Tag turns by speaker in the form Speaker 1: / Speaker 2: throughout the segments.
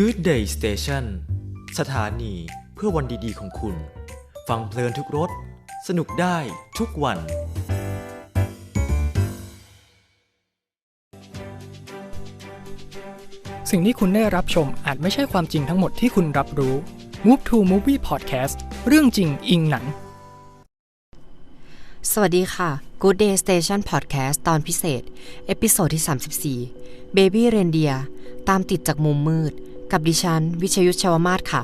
Speaker 1: Good Day Station สถานีเพื่อวันดีๆของคุณ ฟังเพลินทุกรถสนุกได้ทุกวัน
Speaker 2: สิ่งที่คุณได้รับชมอาจไม่ใช่ความจริงทั้งหมดที่คุณรับรู้ Move to Movie Podcast เรื่องจริงอิงหนัง
Speaker 3: สวัสดีค่ะ Good Day Station Podcast ตอนพิเศษ เอพิโซดที่ 34 Baby Reindeer ตามติดจากมุมมืด กับดิฉัน วิชยุทธชวมาศค่ะ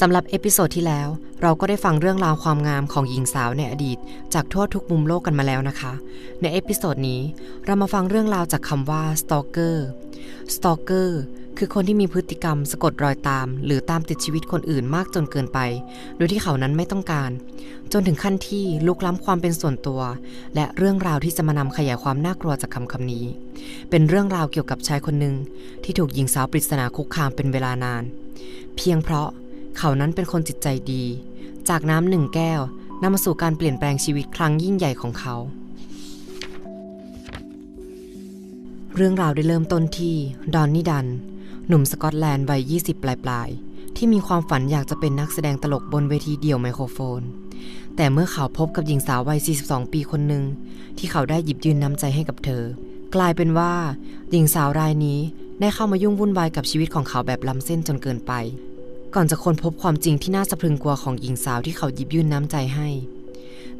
Speaker 3: สำหรับเอพิโซดที่แล้ว เราก็ได้ฟังเรื่องราวความงามของหญิงสาวในอดีต จากทั่วทุกมุมโลกกันมาแล้วนะคะ ในเอพิโซดนี้เรามาฟังเรื่องราวจากคำว่า stalker stalker คือคนที่มีพฤติกรรมสะกดรอยตาม หรือตามติดชีวิตคนอื่นมากจนเกินไป โดยที่เขานั้นไม่ต้องการ จนถึงขั้นที่ลุกล้ำความเป็นส่วนตัว และเรื่องราวที่จะมานำขยายความน่ากลัวจากคำคำนี้ เป็นเรื่องราวเกี่ยวกับชายคนหนึ่งที่ถูกหญิงสาวปริศนาคุกคามเป็นเวลานาน เพียงเพราะเขานั้นเป็นคนจิตใจดี จากน้ำหนึ่งแก้วนำมาสู่การเปลี่ยนแปลงชีวิตครั้งยิ่งใหญ่ของเขาเรื่องราวได้เริ่มต้นที่ดอนนี่ดัน หนุ่มสกอตแลนด์วัย 20 ปลายๆที่มีความฝันอยากจะเป็นนักแสดงตลกบนเวทีเดี่ยวไมโครโฟน แต่เมื่อเขาพบกับหญิงสาววัย 42 ปีคนหนึ่ง ที่เขาได้หยิบยืนน้ำใจให้กับเธอ กลายเป็นว่า หญิงสาวรายนี้ได้เข้ามายุ่งวุ่นวายกับชีวิตของเขาแบบล้ำเส้นจนเกินไป ก่อนจะค้นพบความจริงที่น่าสะพรึงกลัวของหญิงสาวที่เขาหยิบยื่นน้ำใจให้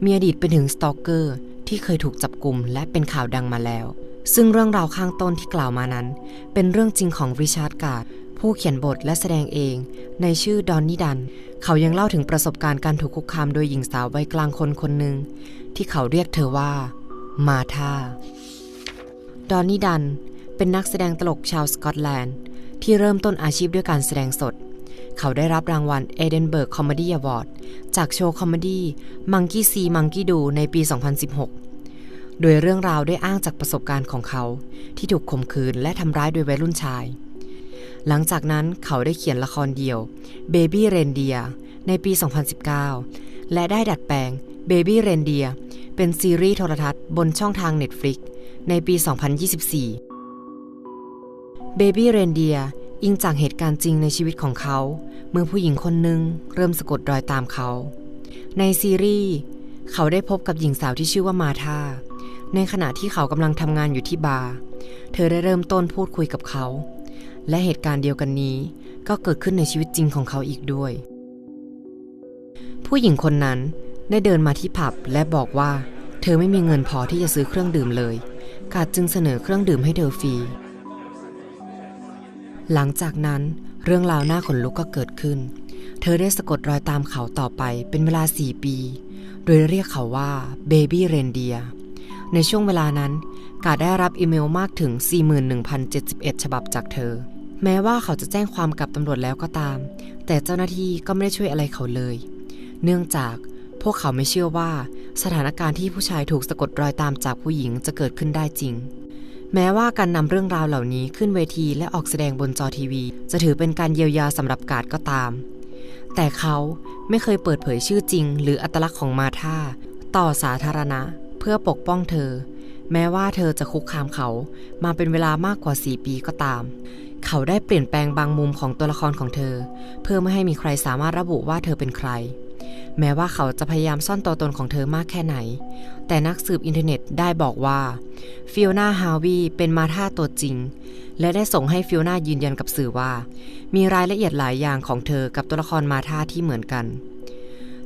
Speaker 3: มีอดีตเป็นถึงสตอกเกอร์ที่เคยถูกจับกลุ่มและเป็นข่าวดังมาแล้ว ซึ่งเรื่องราวข้างต้นที่กล่าวมานั้น เป็นเรื่องจริงของริชาร์ดการ์ดผู้เขียนบทและแสดงเอง ในชื่อดอนนี่ดัน เขายังเล่าถึงประสบการณ์การถูกคุกคามโดยหญิงสาววัยกลางคนคนหนึ่ง ที่เขาเรียกเธอว่า มาธาดอนนี่ดัน เป็นนักแสดงตลกชาวสกอตแลนด์ ที่เริ่มต้นอาชีพด้วยการแสดงสด เขาได้รับรางวัลเอเดนเบิร์กคอมเมดี้อวอร์ดจากโชว์คอมเมดี้มังกี้ซีมังกี้ดูในปี 2016 โดยเรื่องราวได้อ้างจากประสบการณ์ของเขา ที่ถูกข่มขืนและทำร้ายโดยวัยรุ่นชาย หลังจากนั้นเขาได้เขียนละครเดี่ยว Baby Reindeer ในปี 2019 และได้ดัดแปลง Baby Reindeer เป็นซีรีส์โทรทัศน์บนช่องทาง Netflix ในปี 2024 Baby Reindeer อิงจากเหตุการณ์จริงในชีวิตของเขา เมื่อผู้หญิงคนหนึ่งเริ่มสะกดรอยตามเขา ในซีรีส์ เขาได้พบกับหญิงสาวที่ชื่อว่ามาธา ในขณะที่เขากำลังทำงานอยู่ที่บาร์ เธอได้เริ่มต้นพูดคุยกับเขา และเหตุการณ์เดียวกันนี้ก็เกิดขึ้นในชีวิตจริงของเขาอีกด้วย ผู้หญิงคนนั้นได้เดินมาที่ผับและบอกว่า เธอไม่มีเงินพอที่จะซื้อเครื่องดื่มเลย กาดจึงเสนอเครื่องดื่มให้เธอฟรี หลังจากนั้นเรื่องราวหน้าขนลุกก็เกิดขึ้น เธอได้สะกดรอยตามเขาต่อไปเป็นเวลา4ปี โดยเรียกเขาว่า Baby Reindeer ในช่วงเวลานั้น กาดได้รับอีเมลมากถึง 41,071 ฉบับจากเธอ แม้ว่าเขาจะแจ้งความกับตำรวจแล้วก็ตาม แต่เจ้าหน้าที่ก็ไม่ได้ช่วยอะไรเขาเลย เนื่องจากพวกเขาไม่เชื่อว่า สถานการณ์ที่ผู้ชายถูกสะกดรอยตามจากผู้หญิงจะเกิดขึ้นได้จริง แม้ว่าการนำเรื่องราวเหล่านี้ขึ้นเวทีและออกแสดงบนจอทีวี จะถือเป็นการเยียวยาสำหรับกาดก็ตาม แต่เขาไม่เคยเปิดเผยชื่อจริง หรืออัตลักษณ์ของมาธาต่อสาธารณะ พื่อปกป้องเธอ แม้ว่าเธอจะคุกคามเขามาเป็นเวลามากกว่า 4 ปีก็ตาม เขาได้เปลี่ยนแปลงบางมุมของตัวละครของเธอ เพื่อไม่ให้มีใครสามารถระบุว่าเธอเป็นใคร แม้ว่าเขาจะพยายามซ่อนตัวตนของเธอมากแค่ไหน แต่นักสืบอินเทอร์เน็ตได้บอกว่าฟิโอนาฮาวีเป็นมาธาตัวจริง และได้ส่งให้ฟิโอนายืนยันกับสื่อว่า มีรายละเอียดหลายอย่างของเธอกับตัวละครมาธาที่เหมือนกัน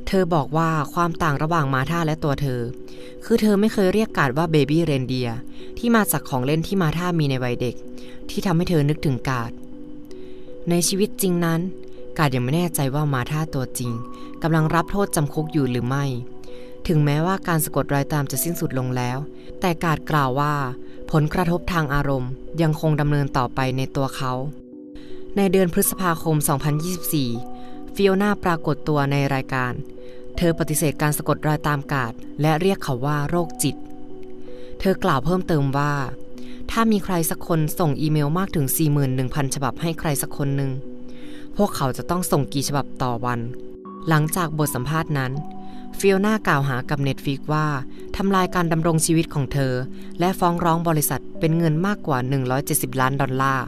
Speaker 3: เธอบอกว่าความต่างระหว่างมาธาและตัวเธอ คือเธอไม่เคยเรียกกาดว่าเบบี้เรนเดียที่มาจากของเล่นที่มาธามีในวัยเด็ก ที่ทำให้เธอนึกถึงกาด ในชีวิตจริงนั้น กาดยังไม่แน่ใจว่ามาธาตัวจริงกำลังรับโทษจำคุกอยู่หรือไม่ ถึงแม้ว่าการสะกดรอยตามจะสิ้นสุดลงแล้ว แต่กาดกล่าวว่า ผลกระทบทางอารมณ์ ยังคงดำเนินต่อไปในตัวเขา ในเดือนพฤษภาคม 2024 ฟิโอนาปรากฏตัวในรายการ เธอปฏิเสธการสะกดรอยตามกาดและเรียกเขาว่าโรคจิต เธอกล่าวเพิ่มเติมว่า ถ้ามีใครสักคนส่งอีเมลมากถึง 41,000 ฉบับให้ใครสักคนหนึ่ง พวกเขาจะต้องส่งกี่ฉบับต่อวัน หลังจากบทสัมภาษณ์นั้นฟิโอน่ากล่าวหากับเน็ตฟิกว่าทำลายการดำรงชีวิตของเธอ และฟ้องร้องบริษัทเป็นเงินมากกว่า 170 ล้านดอลลาร์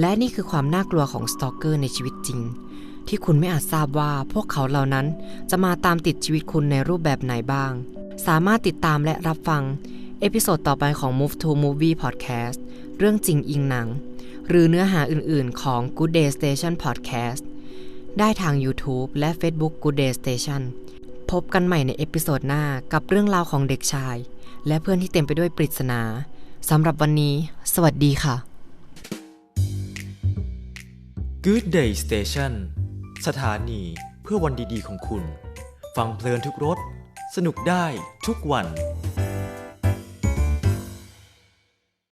Speaker 3: และนี่คือความน่ากลัวของสตอกเกอร์ในชีวิตจริง ที่คุณไม่อาจทราบว่าพวกเขาเหล่านั้นจะมาตามติดชีวิตคุณในรูปแบบไหนบ้าง สามารถติดตามและรับฟัง เอพิโซดต่อไปของ Move to Movie Podcast เรื่องจริงอิงหนัง หรือเนื้อหาอื่นๆของ Good Day Station Podcast ได้ทาง YouTube และ Facebook Good Day Station พบกันใหม่ในเอพิโซดหน้ากับเรื่องราวของเด็กชาย และเพื่อนที่เต็มไปด้วยปริศนาสำหรับวันนี้ สวัสดีค่ะ
Speaker 1: Good Day Station สถานีเพื่อวันดีๆของคุณ ฟังเพลินทุกรถสนุกได้ทุกวัน